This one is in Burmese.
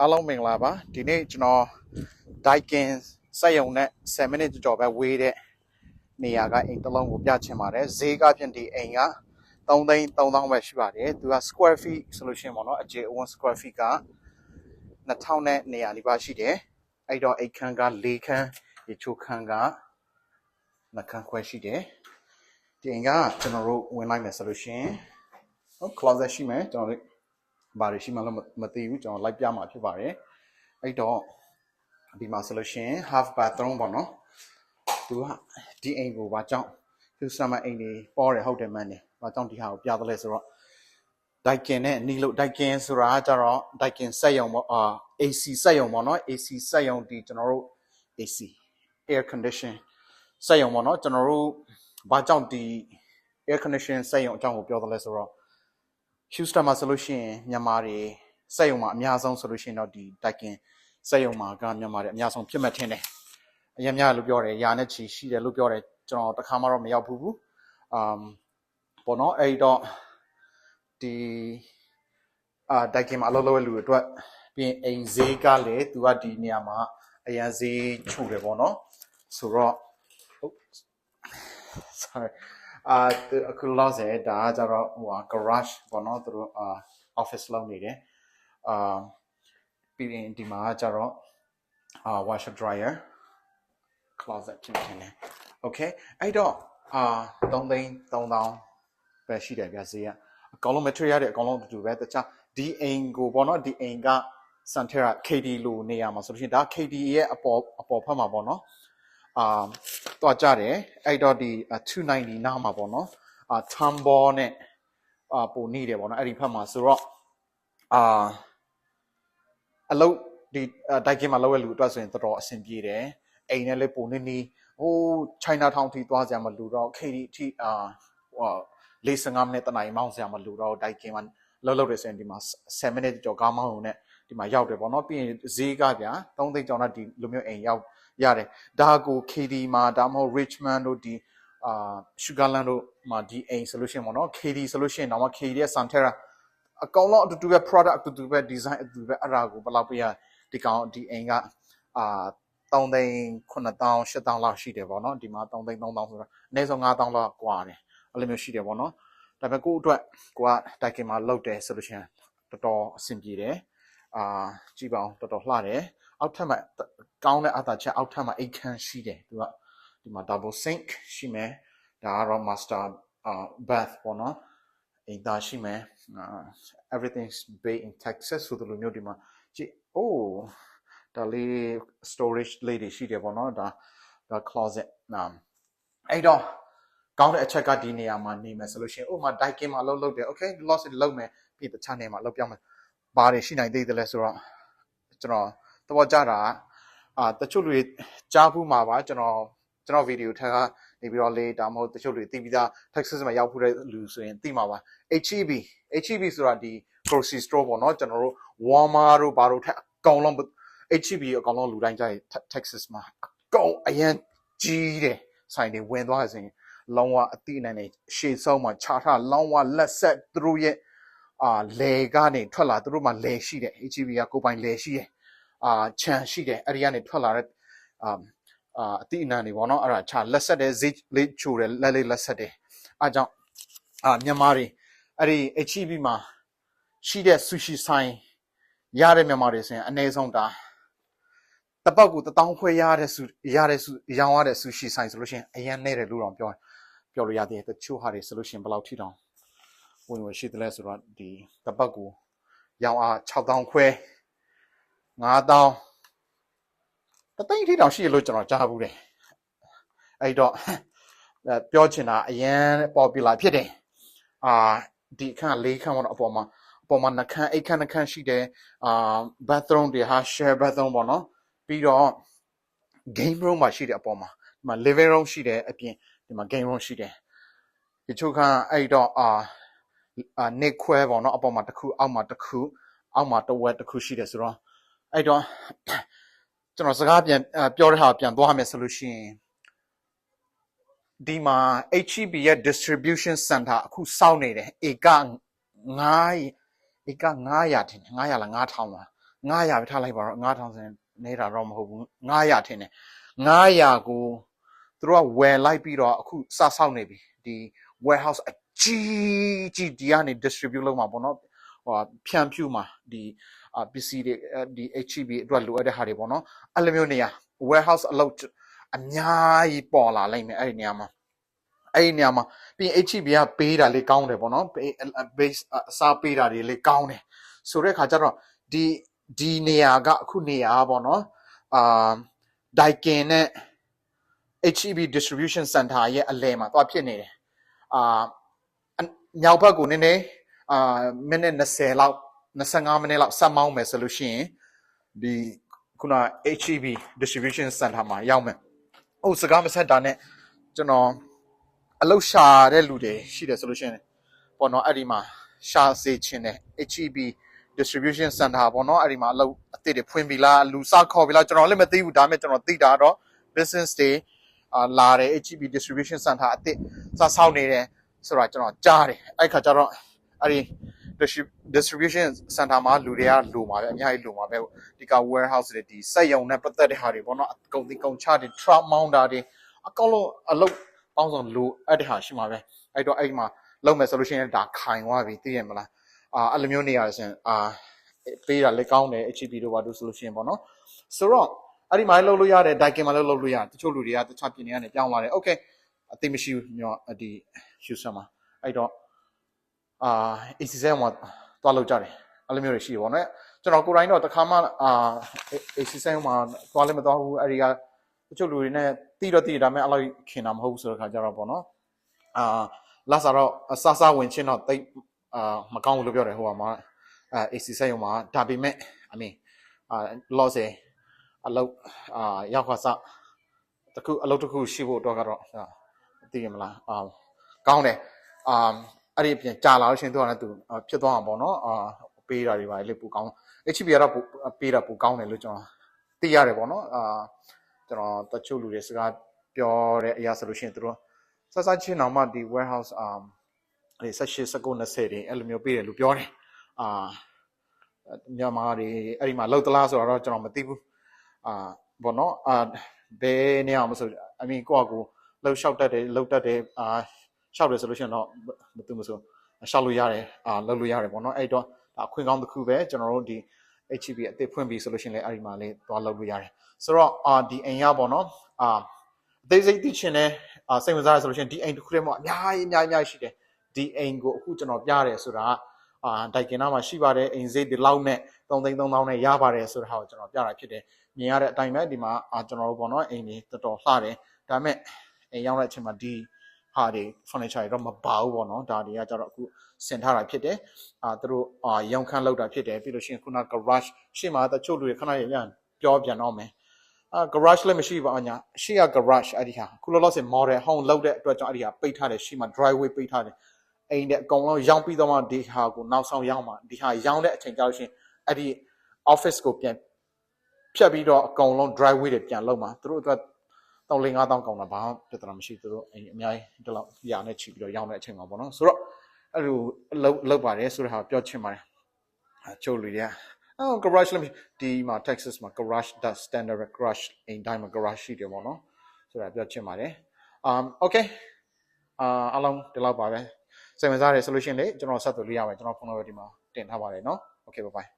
အားလုံးမင်္ဂလာပါဒီနေ့ကျွန်တော် Daikin စက်ရုံနဲ့7မိနစ်ကျော်ပဲဝေးတဲ့နေရာကအိမ်တစ်လုံးကိုပြချင်ပါတယ်ဈေးကဖြင့်ဒီအိမ်က3သိန်း3000ပဲရှိပါတယ်သူက square feet ဆိုလို့ရှိရင်ပေါ့နော်အကျေအဝန်း square feet က2000နဲ့နေရာနီးပါးရှိတယ်အဲ့တော့အိမ်ခန်းက၄ခန်းရေချိုးခန်းကနှစ်ခန်းခွဲရှိတယ်ဒီအိမ်ကကျွန်တော်တို့ဝင်လိုက်မယ်ဆိုလို့ရှိရင်ဟုတ် closet ရှိမယ်ကျွန်တော်တို့ ဘာတွေရှိမှလည်းမသိဘူးကျွန်တော်လိုက်ပြမှာဖြစ်ပါတယ်အဲ့တော့ဒီမှာဆိုလို့ရှိရင် half bathroom ပေါ့နော်သူကဒီအိမ်ကိုဘာကြောင့်သူစမအိမ်တွေပေါ်တယ်ဟုတ်တယ်မှန်းတယ်ဘာကြောင့်ဒီဟာကိုပြသလဲဆိုတော့ဒိုက်ကင်နဲ့နီလို့ဒိုက်ကင်ဆိုတာကကြတော့ဒိုက်ကင်စက်ရုံပေါ့အာ AC စက်ရုံပေါ့နော် AC စက်ရုံဒီကျွန်တော်တို့ AC air condition စက်ရုံပေါ့နော်ကျွန်တော်တို့ဘာကြောင့်ဒီ air condition စက်ရုံအကြောင်းကိုပြောသလဲဆိုတော့ Houston မှာဆိုလို့ရှိရင်မြန်မာတွေစက်ရုံမှာအများဆုံးဆိုလို့ရှိရင်တော့ဒီတိုက်ကင်စက်ရုံမှာကမြန်မာတွေအများဆုံးဖြစ်မဲ့ထင်တယ်အရင်များလို့ပြောတယ်ရာနဲ့ချီရှိတယ်လို့ပြောတယ်ကျွန်တော်တခါမှတော့မရောက်ဘူးဘူးအမ်ပေါ်တော့အဲ့တော့ဒီအာတိုက်ကင်မှာအလုပ်လုပ်ရလူတွေအတွက်ပြီးရင်အိမ်ဈေးကလည်းသူကဒီနေရာမှာအရန်ဈေးချို့တယ်ပေါ့နော်ဆိုတော့ဟုတ် sorry အာအခုလောဆယ်ဒါကကြတော့ဟိုဟာ garage ပေါ့နော်သူတို့အာ office လုပ်နေတယ်အာပြီးရင်ဒီမှာကကြတော့အာ washer dryer closet ဖြစ်နေတယ် okay အဲ့တော့အာ3သိန်း3000ပဲရှိတယ်ဗျာဈေးကအကောင်လုံး material တွေအကောင်လုံးအတူတူပဲတခြားဒီအိမ်ကိုပေါ့နော်ဒီအိမ်က Santera KD လို့နေရာမှာဆိုလို့ရှိရင်ဒါ KD ရဲ့အပေါ်အပေါ်ဖက်မှာပေါ့နော် အာတွားကြတယ်အဲ့တော့ဒီ290နားမှာပေါ့နော်အာ Tumbo နဲ့အာပုံနေတယ်ပေါ့နော်အဲ့ဒီဖက်မှာဆိုတော့အာအလုတ်ဒီဒိုက်ကင်မှာလောက်ရလူအတွက်ဆိုရင်တော်တော်အဆင်ပြေတယ်အိမ်နဲ့လည်းပုံနေနေဟို China Town ထိသွားကြမှာလူတော့ KD ထိအာဟို45မိနစ်တနားရီမောင်းစရာမလူတော့ဒိုက်ကင်မှာလောက်လောက်တယ်ဆိုရင်ဒီမှာ7မိနစ်ကျော်ကားမောင်းုံနဲ့ ဒီမှာရောက်တယ်ပေါ့နော်ပြီးရင်ဈေးကဗျာ3သိန်းကျော်တော့ဒီလိုမျိုးအိမ်ရောက်ရတယ်ဒါကို KD မှာဒါမှမဟုတ် Richmond တို့ဒီအာ Sugarland တို့မှာဒီအိမ်ဆိုလို့ရှိရင်ပေါ့နော် KD ဆိုလို့ရှိရင်တော့ KD ရဲ့ Santera အကောင်လုံးအတူတူပဲ product အတူတူပဲ design အတူတူပဲအဲ့ဒါကိုဘယ်လောက်ပေးရဒီကောင်ဒီအိမ်ကအာ3သိန်း9000 8000လောက်ရှိတယ်ပေါ့နော်ဒီမှာ3သိန်း3000ဆိုတော့အနည်းဆုံး9000လောက်กว่าတယ်အဲ့လိုမျိုးရှိတယ်ပေါ့နော်ဒါပေမဲ့ကိုယ့်အတွက်ကိုကတိုက်ကင်မှာလောက်တယ်ဆိုလို့ရှိရင်တော်တော်အဆင်ပြေတယ် အာကြည့်ပါအောင်တော်တော်လှတယ်အောက်ထပ်မှာကောင်းတဲ့အသာချက်အောက်ထပ်မှာအိတ်ခမ်းရှိတယ်သူကဒီမှာ double sink ရှိမယ်ဒါကတော့ master uh bath ပေါ့နော်အိမ်သားရှိမယ် uh, everything's bay in Texas ဆိုတဲ့လိုမျိုးဒီမှာကြည့် oh ဒါလေး storage လေးတွေရှိတယ်ပေါ့နော်ဒါဒါ closet နာအဲ့တော့ကောင်းတဲ့အချက်ကဒီနေရာမှာနေမယ်ဆိုလို့ရှိရင်ဥပမာ daikin မှာလောက်လောက်တယ် okay loss လောက်မယ်ပြီးတခြားနေရာမှာလောက်ပြောင်းမယ် ဘာတွေရှိနိုင်သေးတယ်လဲဆိုတော့ကျွန်တော်သဘောကျတာကအာတချို့လူတွေကြားဘူးမှာပါကျွန်တော်ကျွန်တော်ဗီဒီယိုထက်ကနေပြီးတော့လေဒါမှမဟုတ်တချို့လူတွေသိပြီးသား Texas မှာရောက်ဖူးတဲ့လူဆိုရင်သိမှာပါ HEB HEB ဆိုတာဒီ grocery store ပေါ့နော်ကျွန်တော်တို့ Walmart တို့ဘာတို့ထက်အကောင်လုံး HEB အကောင်လုံးလူတိုင်းကြိုက် Texas မှာအကောင်အရင်ကြီးတယ်ဆိုင်တွေဝင်သွားဆိုရင်လောင်းဝအတိအနန်နဲ့ရှေ့ဆုံးမှာခြားထားလောင်းဝလက်ဆက်သူတို့ရဲ့ အာလေကနေထွက်လာသူတို့မှာလေရှိတယ် HEB ကကိုပိုင်လေရှိတယ်အာခြံရှိတယ်အဲ့ဒီကနေထွက်လာတဲ့အာအာအတိအနန်တွေပေါ့နော်အဲ့ဒါခြာလက်ဆက်တဲ့ဈေးလေးချိုတယ်လက်လေးလက်ဆက်တယ်အားကြောင့်အာမြန်မာတွေအဲ့ဒီ HEB မှာရှိတဲ့ဆူရှီဆိုင်ရတဲ့မြန်မာတွေဆိုရင်အနည်းဆုံးဒါတပတ်ကို1000ခွဲရတဲ့ဆူရတဲ့ဆူရောင်းရတဲ့ဆူရှီဆိုင်ဆိုလို့ရှိရင်အရင်နဲ့တယ်လို့တော့ပြောပြောလို့ရသေးတယ်တချို့ဟာတွေဆိုလို့ရှိရင်ဘယ်လောက်ထိတောင် ဝင်ဝင်ရှိတယ်လဲဆိုတော့ဒီတပတ်ကိုရောင်းအား6000ခွဲ9000တသိန်းထိတောင်ရှိရလို့ကျွန်တော်ကြားဘူးတယ်အဲ့တော့ပြောချင်တာအရင် popular ဖြစ်တယ်အာဒီအခန်း၄ခန်းပေါ့နော်အပေါ်မှာအပေါ်မှာနှခမ်းအိတ်ခမ်းနှခမ်းရှိတယ်အာ bathroom တွေဟာ share bathroom ပေါ့နော်ပြီးတော့ game room မှာရှိတယ်အပေါ်မှာဒီမှာ living room ရှိတယ်အပြင်ဒီမှာ game room ရှိတယ်ဒီချို့ခန်းအဲ့တော့အာ အာနေခွဲပေါ့နော်အပေါ်မှာတစ်ခုအောက်မှာတစ်ခုအောက်မှာတစ်ဝက်တစ်ခုရှိတယ်ဆိုတော့အဲ့တော့ကျွန်တော်စကားပြန်ပြောတဲ့ဟာပြန်သွားမယ်ဆိုလို့ရှိရင်ဒီမှာ HEB ရဲ့ distribution center အခုစောင့်နေတယ်ဧက9ဧက900ထင်တယ်900လား9000လား900ပဲထားလိုက်ပါတော့9000နေတာတော့မဟုတ်ဘူး900ထင်တယ်900ကိုသူတို့ကဝယ်လိုက်ပြီးတော့အခုစဆောက်နေပြီဒီ warehouse အ ကြီးကြီးဒီကနေ distribute လုပ်မှာပေါ့နော်ဟိုဖြန့်ဖြူမှာဒီအာပစ္စည်းတွေအဲ့ဒီ HEB အတွက်လိုအပ်တဲ့ဟာတွေပေါ့နော်အဲ့လိုမျိုးနေရာ warehouse အလုပ်အများကြီးပေါ်လာလိမ့်မယ်အဲ့ဒီနေရာမှာအဲ့ဒီနေရာမှာပြီးရင် HEB ကပေးတာလေးကောင်းတယ်ပေါ့နော် base အစားပေးတာတွေလေးကောင်းတယ်ဆိုတဲ့ခါကျတော့ဒီဒီနေရာကအခုနေရာပေါ့နော်အာဒိုင်ကင်နဲ့ HEB distribution center ရဲ့အလဲမှာသွားဖြစ်နေတယ်အာအ မြောက်ဘက်ကိုနည်းနည်းအာမိနစ်20လောက်25မိနစ်လောက်ဆက်မောင်းမယ်ဆိုလို့ရှိရင်ဒီခုန HEB distribution center မှာရောက်မယ်။ဟုတ်စကားမဆက်တာနဲ့ကျွန်တော်အလုရှာတဲ့လူတွေရှိတယ်ဆိုလို့ရှိရင်ပေါ့နော်အဲ့ဒီမှာရှာစေချင်တယ် HEB distribution center ပေါ့နော်အဲ့ဒီမှာအလုအသစ်တွေဖွင့်ပြီလားလူစခေါ်ပြီလားကျွန်တော်လည်းမသိဘူးဒါပေမဲ့ကျွန်တော်သိတာတော့ business တွေအာလာတယ် HEB distribution center အသစ်စဆောက်နေတယ် ဆိုတာကျွန်တော်ကြားတယ်အဲ့ခါကျတော့အဲ့ဒီ distribution center မှာလူတွေကလိုမှာပဲအများကြီးလိုမှာပဲဒီက warehouse တွေဒီစက်ရုံနဲ့ပတ်သက်တဲ့ဟာတွေပေါ့နော်အကုန်ဒီကုန်ချတွေ truck mounter တွေအကောင်လုံးအလုပ်ပေါင်းစုံလိုအပ်တဲ့ဟာရှိမှာပဲအဲ့တော့အဲ့မှာလုပ်မယ်ဆိုလို့ရှိရင်ဒါခိုင်သွားပြီသိရမလားအာအဲ့လိုမျိုးနေရဆိုရင်အာပေးတာလက်ကောင်းတယ် HP တို့ဘာတို့ဆိုလို့ရှိရင်ပေါ့နော်ဆိုတော့အဲ့ဒီမှာလုပ်လို့ရတယ်ဒိုက်ကင်မှာလုပ်လို့ရတယ်တချို့လူတွေကတခြားပြည်နယ်ကနေပြောင်းလာတယ် okay အသိမရှိဘူးညောဒီ user မှာအဲ့တော့အာ AC7 မှာတွားလောက်ကြတယ်အဲ့လိုမျိုးတွေရှိတယ်ဗောနော်ကျွန်တော်ကိုယ်တိုင်တော့တစ်ခါမှအာ AC7 မှာတွားလည်းမတွားဘူးအဲ့ဒီကတချို့လူတွေနဲ့တီးတော့တီးတယ်ဒါပေမဲ့အဲ့လိုခင်တာမဟုတ်ဘူးဆိုတဲ့ခါကျတော့ဗောနော်အာလာစားတော့အဆာဆာဝင်ချင်းတော့တိတ်အာမကောင်းဘူးလို့ပြောတယ်ဟိုကမှာအာ AC7 မှာဒါပေမဲ့ I mean အာ loss အလောက်အာရောက်ခါစတခုအလုပ်တစ်ခုရှိဖို့တော့ကတော့ သိရမလားအာကောင်းတယ်အာအဲ့ဒီအပြင်ကြာလာလို့ရှရင်သူကလည်းသူအာဖြစ်သွားအောင်ပေါ့နော်အာပေးတာတွေပါလေပူကောင်း HB ကတော့ပူပေးတာပူကောင်းတယ်လို့ကျွန်တော်သိရတယ်ပေါ့နော်အာကျွန်တော်တချို့လူတွေစကားပြောတဲ့အရာဆိုလို့ရှရင်သူတို့စစချင်းအောင်မှဒီ warehouse အာဒီ18 19 20တွေအဲ့လိုမျိုးပေးတယ်လို့ပြောတယ်အာမြန်မာတွေအဲ့ဒီမှာလောက်သလားဆိုတော့ကျွန်တော်မသိဘူးအာဘောနော်အာဘယ်နေအောင်မဆို I mean ကိုယ့်အကူ လှုပ်လျှောက်တတ်တယ်လှုပ်တတ်တယ်အာလျှောက်တယ်ဆိုလို့ရှိရင်တော့မသိမဆိုလျှောက်လို့ရတယ်အာလှုပ်လို့ရတယ်ပေါ့နော်အဲ့တော့ဒါအခွင့်ကောင်းတစ်ခုပဲကျွန်တော်တို့ဒီ HEB အသစ်ဖွင့်ပြီဆိုလို့ရှိရင်လည်းအဲ့ဒီမှာလေးသွားလှုပ်လို့ရတယ်ဆိုတော့အာဒီအိမ်ရပေါ့နော်အာအသေးစိတ်သိချင်တယ်အာစိတ်ဝင်စားရဆိုလို့ရှိရင်ဒီအိမ်တစ်ခုတည်းမှာအများကြီးအများကြီးအများကြီးရှိတယ်ဒီအိမ်ကိုအခုကျွန်တော်ပြရတယ်ဆိုတာကအာဒိုင်ကင်နာမှာရှိပါတယ်အိမ်စိတ်ဒီလောက်နဲ့3သိန်း3000နဲ့ရပါတယ်ဆိုတာကိုကျွန်တော်ပြတာဖြစ်တယ်မြင်ရတဲ့အတိုင်းပဲဒီမှာအာကျွန်တော်တို့ပေါ့နော်အိမ်ကြီးတော်တော်လှတယ်ဒါပေမဲ့အိမ် ရောက်တဲ့အချိန်မှာဒီဟာတွေ furniture တွေတော့မပါဘူးပေါ့နော်ဒါတွေကကြတော့အခုဆင်ထားတာဖြစ်တယ်အာသူတို့အာရောင်ခန်းလောက်တာဖြစ်တယ်ပြီးလို့ရှိရင်ခုန garage ရှေ့မှာတချို့လူတွေခဏရရပြောပြန်တော့မယ်အာ garage လည်းမရှိပါဘူးညာရှေ့က garage အဲ့ဒီဟာခုလောလောဆယ် model home လောက်တဲ့အတွက်ကြောင့်အဲ့ဒီဟာပိတ်ထားတယ်ရှေ့မှာ driveway ပိတ်ထားတယ်အိမ်တဲ့အကုန်လုံးရောင်းပြီးတော့မှဒီဟာကိုနောက်ဆောင်ရောင်းမှာဒီဟာရောင်းတဲ့အချိန်ကြောက်ရှင်အဲ့ဒီ office ကိုပြန်ဖြတ်ပြီးတော့အကုန်လုံး driveway တွေပြန်လုံးမှာသူတို့အတွက် တောင်းလေး9000ကောင်းတာဘာမှပြဿနာမရှိသူတို့အများကြီးဒီလောက်ရာနဲ့ချီပြီးတော့ရောင်းတဲ့အချိန်မှာပေါ့နော်ဆိုတော့အဲ့လိုအလုပ်လုပ်ပါတယ်ဆိုတဲ့ဟာပြောချင်ပါတယ်ချုပ်လူတွေကအော် garage လည်းဒီမှာ Texas မှာ garage the standard garage in diamond garage ရှိတယ်ပေါ့နော်ဆိုတာပြောချင်ပါတယ် um okay အာအလုံးဒီလောက်ပါပဲစိတ်ဝင်စားတယ်ဆိုလို့ရှိရင်လေကျွန်တော်ဆက်သွယ်လို့ရမယ်ကျွန်တော်ဖုန်းနံပါတ်ဒီမှာတင်ထားပါတယ်နော် okay bye bye